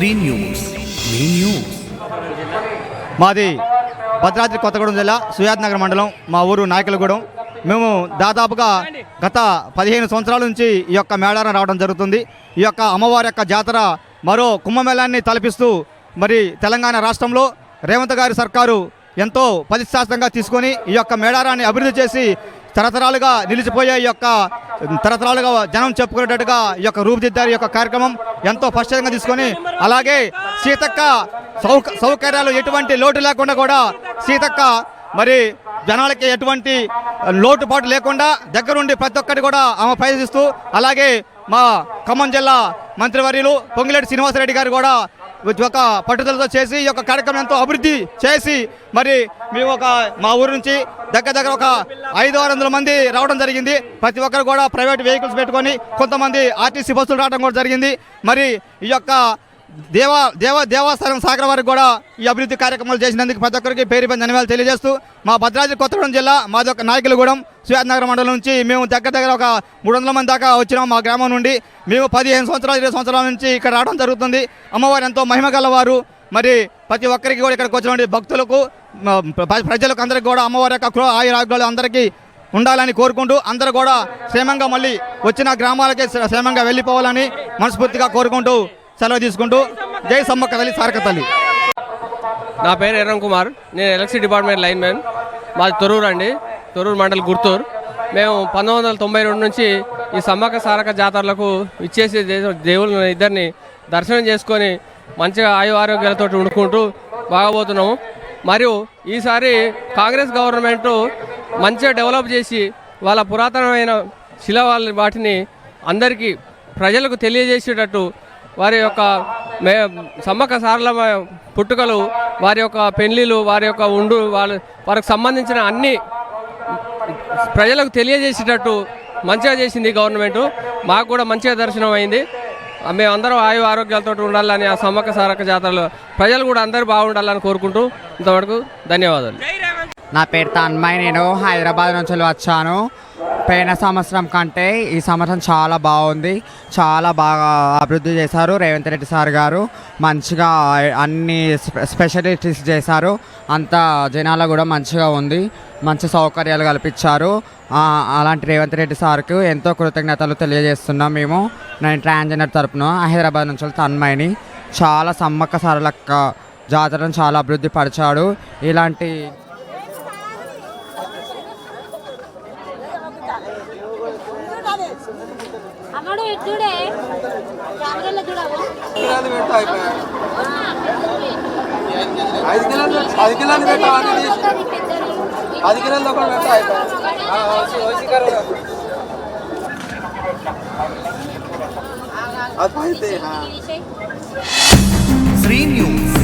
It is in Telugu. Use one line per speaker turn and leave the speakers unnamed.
శ్రీ న్యూస్. మీ న్యూస్. మాది భద్రాద్రి కొత్తగూడెం జిల్లా సుయాద్ నగర్ మండలం మా ఊరు నాయకులగూడెం. మేము దాదాపుగా గత పదిహేను సంవత్సరాల నుంచి ఈ యొక్క మేళారం రావడం జరుగుతుంది. ఈ యొక్క అమ్మవారి యొక్క జాతర మరో కుంభమేళాన్ని తలపిస్తూ మరి తెలంగాణ రాష్ట్రంలో రేవంత్ గారి సర్కారు ఎంతో పదిశాస్త్రంగా తీసుకొని ఈ యొక్క మేడారాన్ని అభివృద్ధి చేసి తరతరాలుగా నిలిచిపోయే ఈ యొక్క తరతరాలుగా జనం చెప్పుకునేటట్టుగా ఈ యొక్క రూపుదిద్దారు యొక్క కార్యక్రమం ఎంతో స్పష్టంగా తీసుకొని అలాగే సీతక్క సౌక సౌకర్యాలు ఎటువంటి లోటు లేకుండా కూడా సీతక్క మరి జనాలకి ఎటువంటి లోటుపాటు లేకుండా దగ్గరుండి ప్రతి ఒక్కటి కూడా ఆమె ప్రయత్నిస్తూ అలాగే మా ఖమ్మం జిల్లా మంత్రివర్యులు పొంగిలేటి శ్రీనివాసరెడ్డి గారు కూడా ఒక పట్టుదలతో చేసి ఈ యొక్క కార్యక్రమం ఎంతో అభివృద్ధి చేసి మరి మేము ఒక మా ఊరు నుంచి దగ్గర దగ్గర ఒక ఐదు ఆరు వందల మంది రావడం జరిగింది. ప్రతి ఒక్కరు కూడా ప్రైవేట్ వెహికల్స్ పెట్టుకొని కొంతమంది ఆర్టీసీ బస్సులు రావడం కూడా జరిగింది. మరి ఈ యొక్క దేవా దేవ దేవస్థానం సాగర వారికి కూడా ఈ అభివృద్ధి కార్యక్రమాలు చేసినందుకు ప్రతి ఒక్కరికి పేరు పైన ధన్యవాదాలు తెలియజేస్తూ మా భద్రాద్రి కొత్తగూడెం జిల్లా మాది ఒక నాయకులగూడెం నగర్ మండలం నుంచి మేము దగ్గర దగ్గర ఒక మూడు వందల మంది దాకా వచ్చినాం మా గ్రామం నుండి. మేము పదిహేను సంవత్సరాలు ఇరవై సంవత్సరాల నుంచి ఇక్కడ రావడం జరుగుతుంది. అమ్మవారు ఎంతో మహిమ గలవారు. మరి ప్రతి ఒక్కరికి కూడా ఇక్కడికి వచ్చిన భక్తులకు ప్రజలకు అందరికీ కూడా అమ్మవారి యొక్క కృప ఆయురాగ్యాలు అందరికీ ఉండాలని కోరుకుంటూ అందరూ కూడా క్షేమంగా మళ్ళీ వచ్చిన గ్రామాలకే క్షేమంగా వెళ్ళిపోవాలని మనస్ఫూర్తిగా కోరుకుంటూ సెలవు తీసుకుంటూ జై సమ్మక్క తల్లి సారక తల్లి.
నా పేరు ఎర్రం కుమార్. నేను ఎలక్ట్రిసిటీ డిపార్ట్మెంట్ లైన్ మ్యాన్. మాది తొరూరు అండి. తొరూరు మండల్ గుర్తూరు. మేము పంతొమ్మిది వందల తొంభై రెండు నుంచి ఈ సమ్మక్క సారక జాతరలకు ఇచ్చేసి దే- దేవుళ్ళ ఇద్దరిని దర్శనం చేసుకొని మంచిగా ఆయు ఆరోగ్యాలతో ఉండుకుంటూ బాగబోతున్నాము. మరియు ఈసారి కాంగ్రెస్ గవర్నమెంట్ మంచిగా డెవలప్ చేసి వాళ్ళ పురాతనమైన శిలా వాటిని అందరికీ ప్రజలకు తెలియజేసేటట్టు వారి యొక్క మే సమ్మక్క సారల పుట్టుకలు వారి యొక్క పెళ్ళిలు వారి యొక్క ఉండు వాళ్ళ వారికి సంబంధించిన అన్ని ప్రజలకు తెలియజేసేటట్టు మంచిగా చేసింది గవర్నమెంట్. మాకు కూడా మంచిగా దర్శనం అయింది. మేమందరం ఆయు ఆరోగ్యాలతో ఉండాలని ఆ సమ్మక్క సారక్క జాతరలో ప్రజలు కూడా అందరూ బాగుండాలని కోరుకుంటూ ఇంతవరకు ధన్యవాదాలు.
నా పేరు తన్మయ్ నేను హైదరాబాద్ నుంచి వచ్చాను. పోయిన సంవత్సరం కంటే ఈ సంవత్సరం చాలా బాగుంది. చాలా బాగా అభివృద్ధి చేశారు రేవంత్ రెడ్డి సార్ గారు. మంచిగా అన్ని స్పెషలిటీస్ చేశారు. అంతా జనాల కూడా మంచిగా ఉంది. మంచి సౌకర్యాలు కల్పించారు. అలాంటి రేవంత్ రెడ్డి సార్కు ఎంతో కృతజ్ఞతలు తెలియజేస్తున్నాం మేము. నేను ట్రాన్స్జెండర్ తరపున హైదరాబాద్ నుంచి తన్మయిని చాలా సమ్మక్క సరళక్క జాతరను చాలా అభివృద్ధి పరిచాడు. ఇలాంటి
అమ్మడు ఇటు చూడే కెమెరాలో చూడవు
ఐదు కిలోలు పెట్టు, పది కిలోలు పెట్టు అవన్నీ తీసి పది కిలోలు ఒకటి పెట్టు అయిపోయి అది అయితే
తీసేయి
శ్రీ న్యూస్